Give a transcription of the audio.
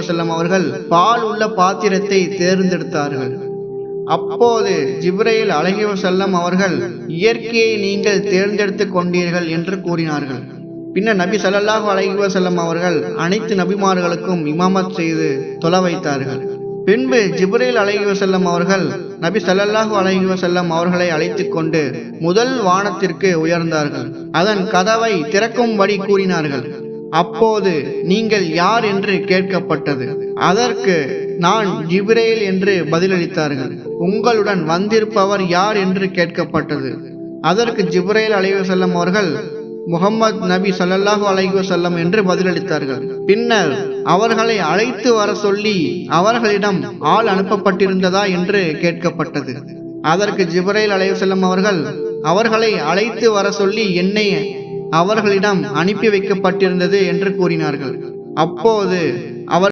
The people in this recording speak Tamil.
வஸல்லம் அவர்கள் பால் உள்ள பாத்திரத்தை தேர்ந்தெடுத்தார்கள். அப்போது ஜிப்ரையில் அலைஹி வஸல்லம் அவர்கள் இயற்கையை நீங்கள் தேர்ந்தெடுத்து கொண்டீர்கள் என்று கூறினார்கள். பின்னர் நபி சல்லாஹு அலைஹி வஸல்லம் அவர்கள் அனைத்து நபிமார்களுக்கும் இமாமத் செய்து தொலை வைத்தார்கள். பின்பு ஜிப்ரையில் அலைஹி வஸல்லம் அவர்கள் நபி ஸல்லல்லாஹு அலைஹி வஸல்லம் அவர்களை அழைத்து கொண்டு முதல் வானத்திற்கு உயர்ந்தார்கள். அதன் கதவை திறக்கும்படி கூறினார்கள். அப்போது நீங்கள் யார் என்று கேட்கப்பட்டது. அதற்கு நான் ஜிப்ரேல் என்று பதிலளித்தார்கள். உங்களுடன் வந்திருப்பவர் யார் என்று கேட்கப்பட்டது. அதற்கு ஜிப்ரேல் அலைவு செல்லும் அவர்கள் முகமது நபி ஸல்லல்லாஹு அலைஹி செல்லம் என்று பதிலளித்தார்கள். பின்னர் அவர்களை அழைத்து வர சொல்லி அவர்களிடம் ஆள் அனுப்பப்பட்டிருந்ததா என்று கேட்கப்பட்டது. அதற்கு ஜிப்ரேல் அலைவு செல்லும் அவர்கள் அவர்களை அழைத்து வர சொல்லி என்னை அவர்களிடம் அனுப்பி வைக்கப்பட்டிருந்தது என்று கூறினார்கள். அப்போது அவர்